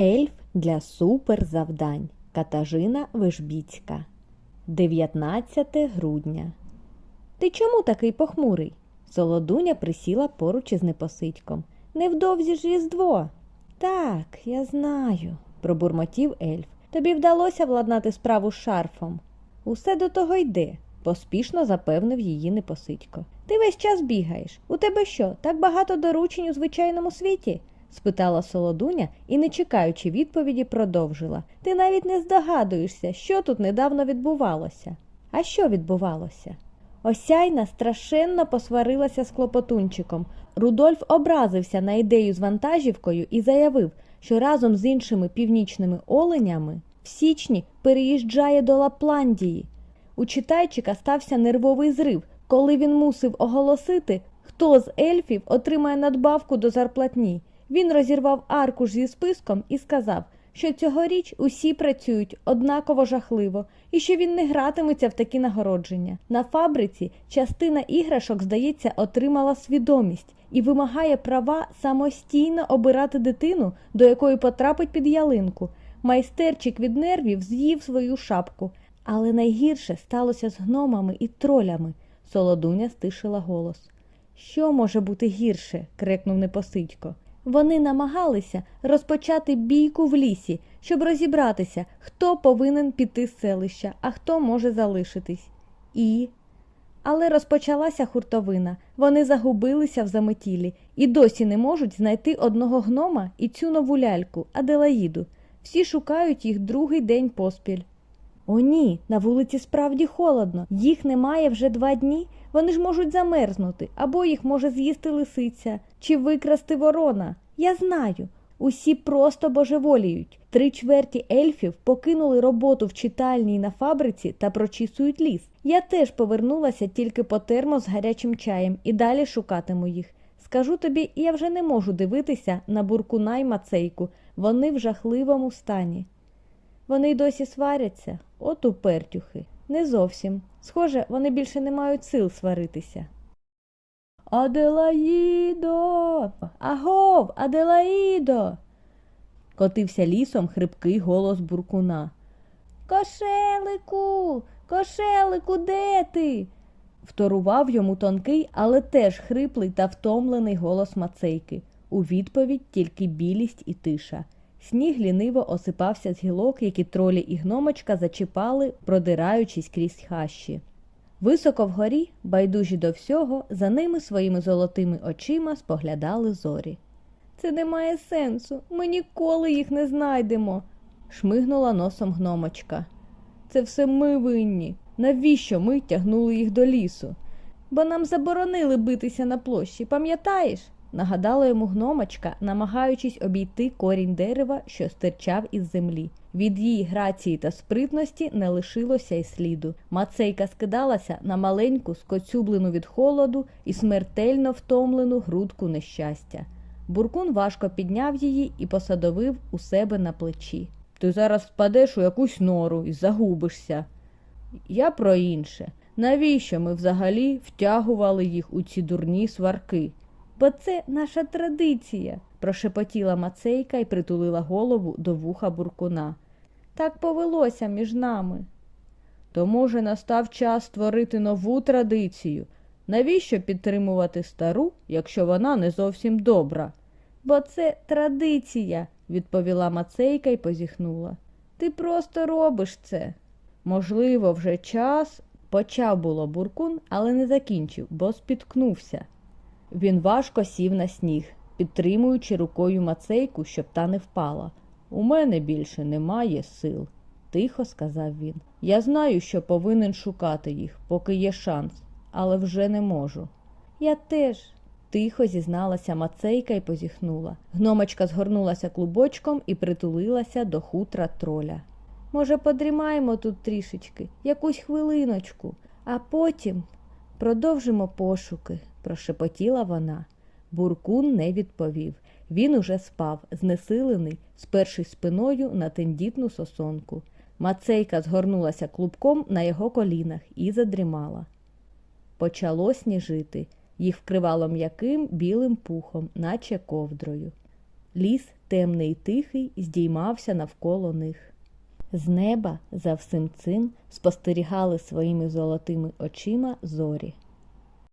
Ельф для суперзавдань Катажина Вишбіцька 19 грудня Ти чому такий похмурий? Солодуня присіла поруч із непосидьком. Невдовзі ж різдво. Так, я знаю, пробурмотів ельф. Тобі вдалося владнати справу з шарфом. Усе до того йде, поспішно запевнив її непосидько. Ти весь час бігаєш. У тебе що, так багато доручень у звичайному світі? Спитала солодуня і, не чекаючи відповіді, продовжила. Ти навіть не здогадуєшся, що тут недавно відбувалося. А що відбувалося? Осяйна страшенно посварилася з клопотунчиком. Рудольф образився на ідею з вантажівкою і заявив, що разом з іншими північними оленями в січні переїжджає до Лапландії. У читайчика стався нервовий зрив, коли він мусив оголосити, хто з ельфів отримає надбавку до зарплатні. Він розірвав аркуш зі списком і сказав, що цьогоріч усі працюють однаково жахливо і що він не гратиметься в такі нагородження. На фабриці частина іграшок, здається, отримала свідомість і вимагає права самостійно обирати дитину, до якої потрапить під ялинку. Майстерчик від нервів з'їв свою шапку. Але найгірше сталося з гномами і тролями. Солодуня стишила голос. Що може бути гірше? крикнув непосидько. Вони намагалися розпочати бійку в лісі, щоб розібратися, хто повинен піти з селища, а хто може залишитись. І. Але розпочалася хуртовина. Вони загубилися в заметілі і досі не можуть знайти одного гнома і цю нову ляльку, Аделаїду. Всі шукають їх другий день поспіль. О, ні, на вулиці справді холодно. Їх немає вже два дні. Вони ж можуть замерзнути, або їх може з'їсти лисиця чи викрасти ворона. Я знаю. Усі просто божеволіють. Три чверті ельфів покинули роботу в читальні на фабриці та прочісують ліс. Я теж повернулася тільки по термо з гарячим чаєм і далі шукатиму їх. Скажу тобі, я вже не можу дивитися на буркуна й мацейку. Вони в жахливому стані. Вони й досі сваряться, от упертюхи. Не зовсім. Схоже, вони більше не мають сил сваритися. Аделаїдо. Агов, Аделаїдо. Котився лісом хрипкий голос буркуна. Кошелику, кошелику, де ти? вторував йому тонкий, але теж хриплий та втомлений голос Мацейки. У відповідь тільки білість і тиша. Сніг ліниво осипався з гілок, які тролі і гномочка зачіпали, продираючись крізь хащі. Високо вгорі, байдужі до всього, за ними своїми золотими очима споглядали зорі. Це не має сенсу, ми ніколи їх не знайдемо, шмигнула носом гномочка. Це все ми винні. Навіщо ми тягнули їх до лісу? Бо нам заборонили битися на площі, пам'ятаєш? Нагадала йому гномочка, намагаючись обійти корінь дерева, що стирчав із землі. Від її грації та спритності не лишилося й сліду. Мацейка скидалася на маленьку, скоцюблену від холоду і смертельно втомлену грудку нещастя. Буркун важко підняв її і посадовив у себе на плечі. Ти зараз впадеш у якусь нору і загубишся. Я про інше. Навіщо ми взагалі втягували їх у ці дурні сварки? Бо це наша традиція, прошепотіла Мацейка і притулила голову до вуха буркуна. Так повелося між нами. То, може, настав час створити нову традицію. Навіщо підтримувати стару, якщо вона не зовсім добра? Бо це традиція, відповіла Мацейка і позіхнула. Ти просто робиш це. Можливо, вже час. Почав було буркун, але не закінчив, бо спіткнувся. Він важко сів на сніг, підтримуючи рукою мацейку, щоб та не впала. У мене більше немає сил, тихо сказав він. Я знаю, що повинен шукати їх, поки є шанс, але вже не можу. Я теж, тихо зізналася мацейка і позіхнула. Гномочка згорнулася клубочком і притулилася до хутра троля. Може, подрімаємо тут трішечки, якусь хвилиночку, а потім продовжимо пошуки прошепотіла вона. Буркун не відповів. Він уже спав, знесилений, спершись спиною на тендітну сосонку. Мацейка згорнулася клубком на його колінах і задрімала. Почало сніжити. Їх вкривало м'яким білим пухом, наче ковдрою. Ліс темний і тихий, здіймався навколо них. З неба за всім цим спостерігали своїми золотими очима зорі.